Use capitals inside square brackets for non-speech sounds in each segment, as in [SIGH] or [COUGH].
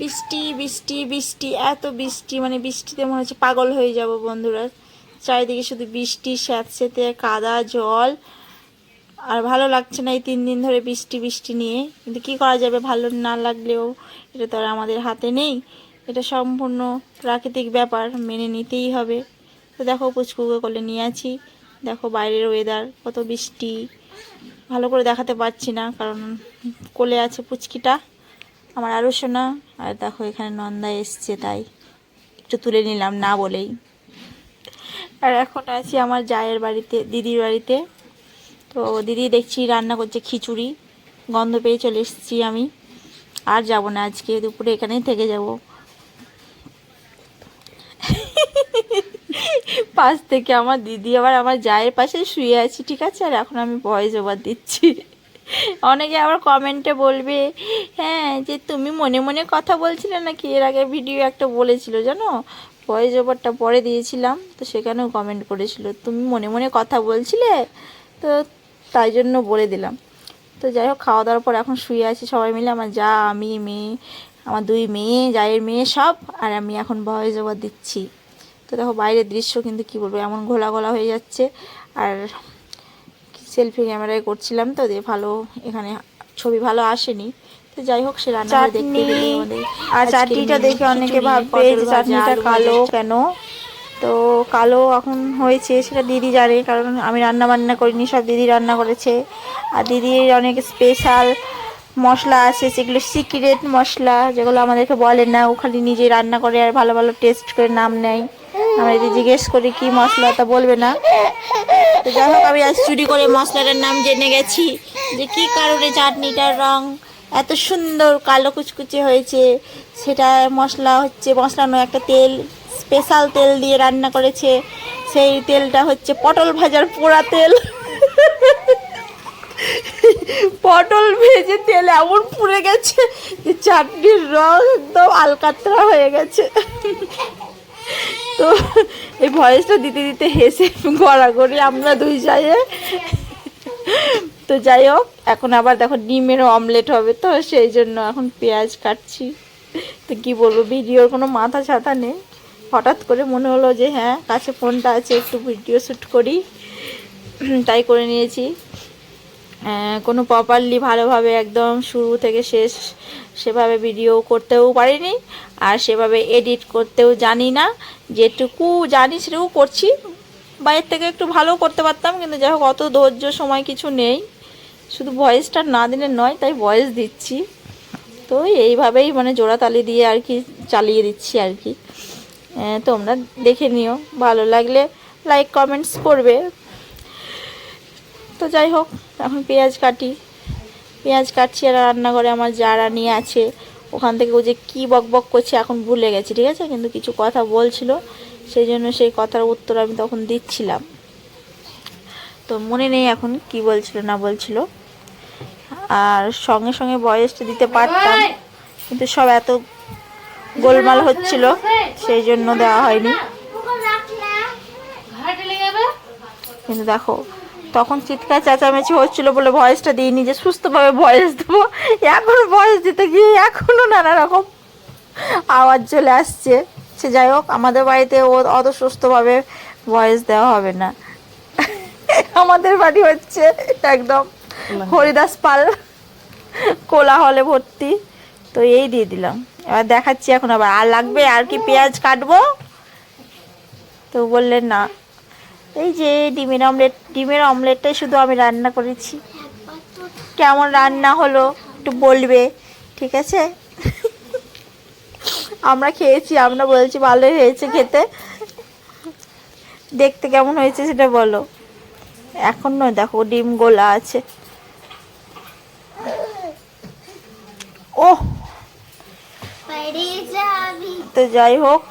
বৃষ্টি বৃষ্টি বৃষ্টি, এত বৃষ্টি মানে বৃষ্টিতে মনে হচ্ছে পাগল হয়ে যাব বন্ধুরা। চারিদিকে শুধু বৃষ্টি স্যাঁতস্যাঁতে কাদা, জল। আর ভালো লাগছে না এই তিন দিন ধরে বৃষ্টি বৃষ্টি নিয়ে। কিন্তু কি করা যাবে, ভালো না লাগলেও এটা তো আর আমাদের হাতে নেই। এটা সম্পূর্ণ প্রাকৃতিক ব্যাপার, মেনে নিতেই হবে। তো দেখো, পুচকুকে কোলে নিয়ে আছি। দেখো বাইরের ওয়েদার কত বৃষ্টি। ভালো করে দেখাতে পারছি না, কারণ কোলে আছে পুচকিটা। আমার আরও শোনা। আর দেখো, এখানে নন্দা এসছে, তাই। একটু তুলে নিলাম, না বলেই। আর এখন আছি আমার জায়ের বাড়িতে, দিদির বাড়িতে। তো দিদি দেখছি রান্না করছে খিচুড়ি। গন্ধ পেয়ে চলে এসেছি আমি। আর যাব না আজকে, দুপুরে এখানেই থেকে যাব। পাশ থেকে আমার দিদি আবার আমার জায়ের পাশে শুয়ে আছি, ঠিক আছে? আর এখন আমি ভয়েস ওভার দিচ্ছি। অনেকে আবার কমেন্টে বলবে হ্যাঁ যে তুমি মনে মনে কথা বলছিলে নাকি? এর আগে ভিডিও একটা বলেছিল, জানো? ভয়েস ওভারটা পরে দিয়েছিলাম, তো সেখানেও কমেন্ট করেছিল, তুমি মনে মনে কথা বলছিলে? তো তাই জন্য বলে দিলাম। তো যাই হোক খাওয়া দাওয়ার পর এখন শুয়ে আছি সবাই মিলে, আমার যা, আমি, মেয়ে, আমার দুই মেয়ে, জায়ের মেয়ে সব, আর আমি এখন ভয়েস ওভার দিচ্ছি। তো দেখো বাইরের দৃশ্য কিন্তু কি বলব, এমন ঘোলা ঘোলা হয়ে যাচ্ছে, আর সেলফি ক্যামেরায় করছিলাম তো দিয়ে ভালো এখানে ছবি ভালো আসেনি। তো যাই হোক সে রান্না দেখতে আর চাটনিটা দেখে অনেকে ভাববে যে চাটনিটা কালো কেন? তো কালো এখন হয়েছে সেটা দিদি জানে কারণ আমি রান্না বান্না করিনি সব দিদি রান্না করেছে। আর দিদির অনেক স্পেশাল মশলা আছে সেগুলো সিক্রেট মশলা যেগুলো আমাদেরকে বলে না ও খালি নিজে রান্না করে আর ভালো ভালো টেস্ট করে নাম নেয়। আমরা যদি জিজ্ঞেস করি কি মশলা, তা বলবে না। তো যাই হোক, আমি আজ চুরি করে মশলাটার নাম জেনে গেছি যে কি কারণে চাটনিটার রং এত সুন্দর কালো কুচকুচে হয়েছে। সেটা মশলা হচ্ছে, মশলা নয়, একটা তেল, স্পেশাল তেল দিয়ে রান্না করেছে। সেই তেলটা হচ্ছে পটল ভাজার পোড়া তেল। পটল ভেজে তেল এমন পুড়ে গেছে যে চাটনির রং একদম আলকাতরা হয়ে গেছে। তো এই ভয়েসটা দিতে দিতে হেসে গড়াগড়ি আমরা দুই যাইয়ে। তো যাই হোক, এখন আবার দেখো ডিমের অমলেট হবে তো, সেই জন্য এখন পেঁয়াজ কাটছি। তো কি বলব, ভিডিওর কোনো মাথা ছাতা নেই। হঠাৎ করে মনে হলো যে হ্যাঁ কাছে ফোনটা আছে, একটু ভিডিও শ্যুট করি। তাই করে নিয়েছি। কোনো প্রপারলি ভালোভাবে একদম শুরু থেকে শেষ সেভাবে ভিডিও করতেও পারিনি আর সেভাবে এডিট করতেও জানি না। যেটুকু জানি সেটুকু করছি। বাইরের থেকে একটু ভালো করতে পারতাম, কিন্তু যাই হোক, অত ধৈর্য সময় কিছু নেই। শুধু ভয়েসটা না দিলে নয়, তাই ভয়েস দিচ্ছি। তো এইভাবেই মানে জোড়াতালি দিয়ে আর কি চালিয়ে দিচ্ছি আর কি। তোমরা দেখে নিও। ভালো লাগলে লাইক কমেন্টস করবে। তো যাই হোক এখন পেঁয়াজ কাটি। পেঁয়াজ কাটছি আর রান্নাঘরে আমার যারা নিয়ে আছে ওখান থেকে ও যে কী বক বক করছে এখন ভুলে গেছি ঠিক আছে? কিন্তু কিছু কথা বলছিল সেই জন্য সেই কথার উত্তর আমি তখন দিচ্ছিলাম। তো মনে নেই এখন কি বলছিল না বলছিল। আর সঙ্গে সঙ্গে বয়সটা দিতে পারতাম কিন্তু সব এত গোলমাল হচ্ছিল সেই জন্য দেওয়া হয়নি। কিন্তু দেখো তখন চিৎকার চেঁচামেচি হচ্ছিল বলে ভয়েসটা দিইনি যে সুস্থভাবে ভয়েস দেবো। এখন ভয়েস দিতে গিয়ে এখনও নানা রকম আওয়াজ চলে আসছে। সে যাই হোক আমাদের বাড়িতে ও অত সুস্থভাবে ভয়েস দেওয়া হবে না। আমাদের বাড়ি হচ্ছে একদম হরিদাস পাল কোলাহলে ভর্তি। তো এই দিয়ে দিলাম। এবার দেখাচ্ছি এখন আবার। আর লাগবে আর কি পেঁয়াজ কাটবো? তো বললেন না। এই যে ডিমের অমলেট ডিমের অমলেটটাই শুধু আমি রান্না করেছি। কেমন রান্না হলো একটু বলবে ঠিক আছে? আমরা খেয়েছি আমরা বলছি ভালোই হয়েছে খেতে। দেখতে কেমন হয়েছে সেটা বলো। এখন নয় দেখো ডিম গোলা আছে। ও তো যাই হোক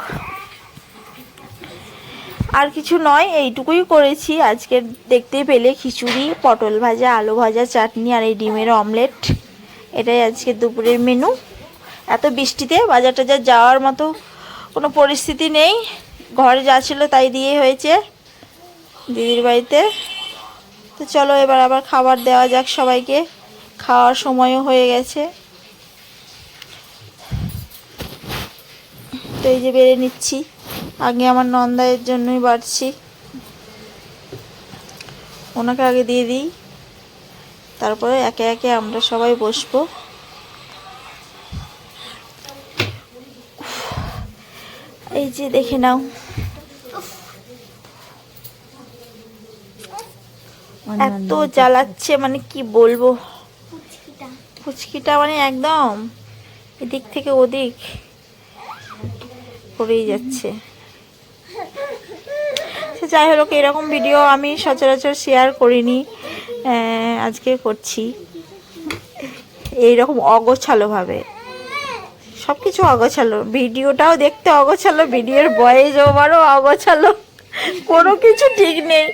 আর কিছু নয়, এইটুকুই করেছি। আজকে দেখতে পেলে খিচুড়ি, পটল ভাজা, আলু ভাজা, চাটনি আর এই ডিমের অমলেট। এটাই আজকে দুপুরের মেনু এত বৃষ্টিতে বাজার টাজার যাওয়ার মতো কোনো পরিস্থিতি নেই। ঘরে যা ছিল তাই দিয়ে হয়েছে দিদির বাড়িতে। তো চলো এবার আবার খাবার দেওয়া যাক সবাইকে। খাওয়ার সময়ও হয়ে গেছে। তো এই যে বেড়ে নিচ্ছি। আগে আমার নন্দায়ের জন্যই বাড়ছি। ওনাকে আগে দিয়ে দিই। তারপরে একে একে আমরা সবাই বসবো। এই যে দেখে নাও। এত জ্বালাচ্ছে মানে কি বলব? ফুচকিটা মানে একদম এদিক থেকে ওদিক করেই যাচ্ছে। যাই হোক এরকম ভিডিও আমি সচরাচর শেয়ার করিনি আজকে করছি। এইরকম অগোছালোভাবে। সব কিছু অগোছালো। ভিডিওটাও দেখতে অগোছালো ভিডিওর বয়েস ওভারও অগোছালো। কোনো কিছু ঠিক নেই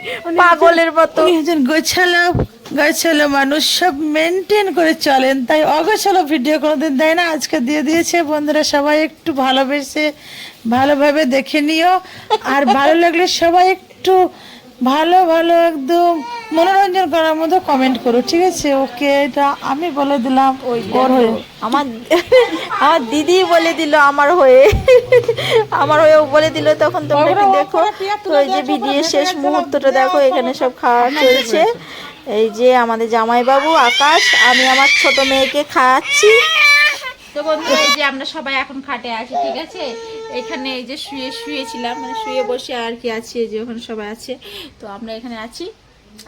পাগলের মতো। একজন গোছালো গোছালো মানুষ সব মেনটেন করে চলেন। তাই অগোছালো ভিডিও কোনোদিন দেয় না আজকে দিয়ে দিয়েছে। বন্ধুরা সবাই একটু ভালোবেসে ভালোভাবে দেখে নিও। আর ভালো লাগলে সবাই একটু ভালো ভালো একদম মনোরঞ্জন করার মতো কমেন্ট করো ঠিক আছে? ওকে এটা আমি বলে দিলাম ওই ওর হয়ে আমার [LAUGHS] আমার দিদি বলে দিল আমার হয়ে। আমার হয়ে ও বলে দিল তখন তোমরা কি দেখো? তো এই যে ভিডিও শেষ মুহূর্তটা দেখো এখানে সব খাওয়া চলছে। এই যে আমাদের জামাইবাবু আকাশ আমি আমার ছোট মেয়েকে খাওয়াচ্ছি। তো বন্ধুরা, এই যে আমরা সবাই এখন খাটে আছি, ঠিক আছে? এখানে এই যে শুয়ে শুয়েছিলাম মানে শুয়ে বসে আর কি আছি, এই যে ওখানে সবাই আছে। তো আমরা এখানে আছি,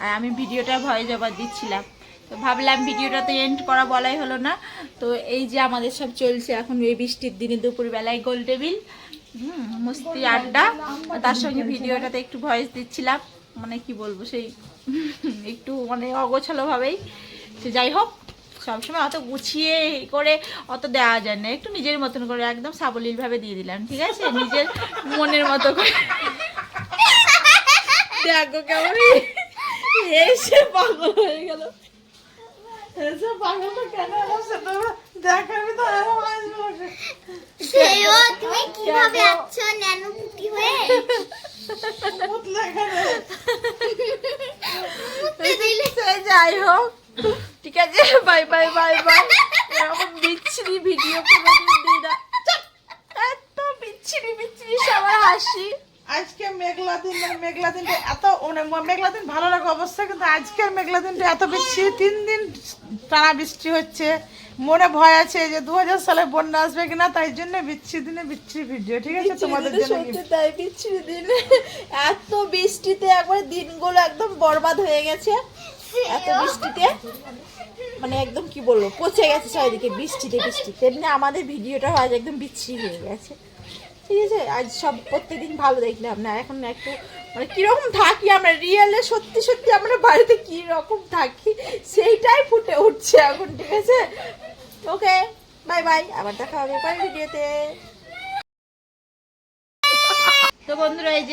আর আমি ভিডিওটা ভয় জবাব দিচ্ছিলাম। তো ভাবলাম ভিডিওটা তো এন্ড করা বলাই হলো না। তো এই যে আমাদের সব চলছে এখন এই বৃষ্টির দিনে দুপুরবেলায় গোল টেবিল মস্তি আড্ডা। তার সঙ্গে ভিডিওটাতে একটু ভয়েস দিচ্ছিলাম মানে কি বলব, সেই একটু মানে অগোছালোভাবেই। তো যাই হোক সবসময় অত গুছিয়ে করে অত দেওয়া যায় না। একটু নিজের মতন করে একদম সাবলীল ভাবে দিয়ে দিলাম ঠিক আছে? নিজের মনের মতো করে। দেখো কেমন এসে পাগল হয়ে গেল। এসে পাগলটা কেন বসে তো দেখাবি তো সেও তুমি কীভাবে আছো ন্যানো পুটি হয়ে? সে যাই হোক। আছে বাই বাই বাই বাই। এরকম বিচ্ছিরি ভিডিও কোনোদিন দিই না। এত বিচ্ছিরি বিচ্ছিরি সবার হাসি। আজকে মেঘলা দিন মানে মেঘলা দিনটা এত মানে মেঘলা দিন ভালো লাগে অবশ্যই কিন্তু আজকের মেঘলা দিনটা এত বৃষ্টি তিন দিন টানা বৃষ্টি হচ্ছে। মনে ভয় আছে যে দু হাজার সালে বন্যা আসবে কিনা তাই জন্য বিচ্ছি দিনে বিচ্ছি ভিডিও ঠিক আছে? তোমাদের জন্য তাই বিচ্ছিরি দিন। এত বৃষ্টিতে একবার দিনগুলো একদম বরবাদ হয়ে গেছে। এত বৃষ্টিতে মানে একদম কি বলব, পচে গেছে চারিদিকে বৃষ্টিতে বৃষ্টি তেমনি আমাদের ভিডিওটা আজ একদম বিচ্ছিরি হয়ে গেছে। ঠিক আছে, আজ সব প্রত্যেকদিন ভালো দেখলাম না। এখন একটু মানে কীরকম থাকি আমরা রিয়েলে সত্যি সত্যি আমরা বাড়িতে কি রকম থাকি, সেইটাই ফুটে উঠছে এখন, ঠিক আছে? ওকে বাই বাই আবার দেখা হবে পরের ভিডিওতে। তো বন্ধুরা, এই যে